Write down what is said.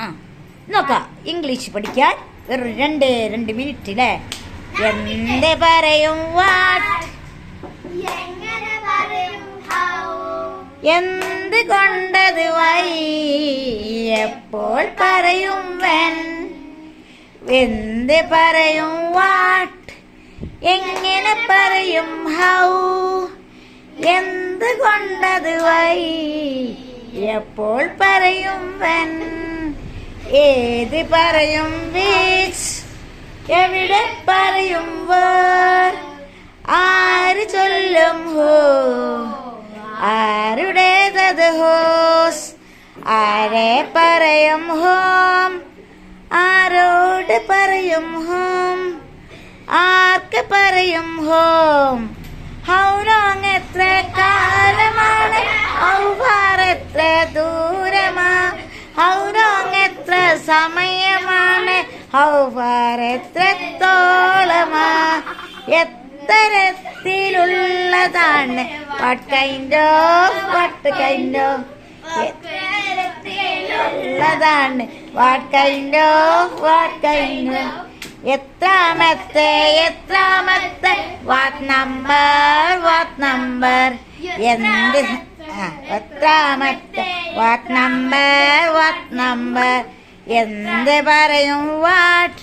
ആ. നോക്കാം ഇംഗ്ലീഷ് പഠിക്കാൻ വെറും രണ്ട് രണ്ട് മിനിറ്റ് അല്ലേ എന്ത് പറയും വാട്ട് എങ്ങനെ പറയും ഹൗ എന്ത് കൊണ്ടത് വൈ? എപ്പോൾ പറയും വെൻ എന്ത് പറയും വാട്ട് എങ്ങനെ പറയും ഹൗ എന്ത് കൊണ്ടത് വൈ? എപ്പോൾ പറയും വെൻ ഏത് പറയും വീച്ച്? എവിടെ പറയും ആര് ചൊല്ലും ഹോ ആരുടേതത് ഹോസ്? ആരെ പറയും ഹോം? ആരോട് പറയും ഹോം? ആർക്ക് പറയും ഹോം? ഹൗ ലോങ് എത്ര കാലമാണ് സമയമാണ്. ഹൗ ഫാർ എത്രത്തോളമാ? എത്തരത്തിലുള്ളതാണ്. What kind of what kind what എത്രാമത്തെ എത്രാമത്തെ? വാട്ട് നമ്പർ വാട്ട് നമ്പർ എന്ത്? എത്രാമത്തെ? വാട്ട് നമ്പർ വാട്ട് നമ്പർ എന്ത് പറയും വാട്ട്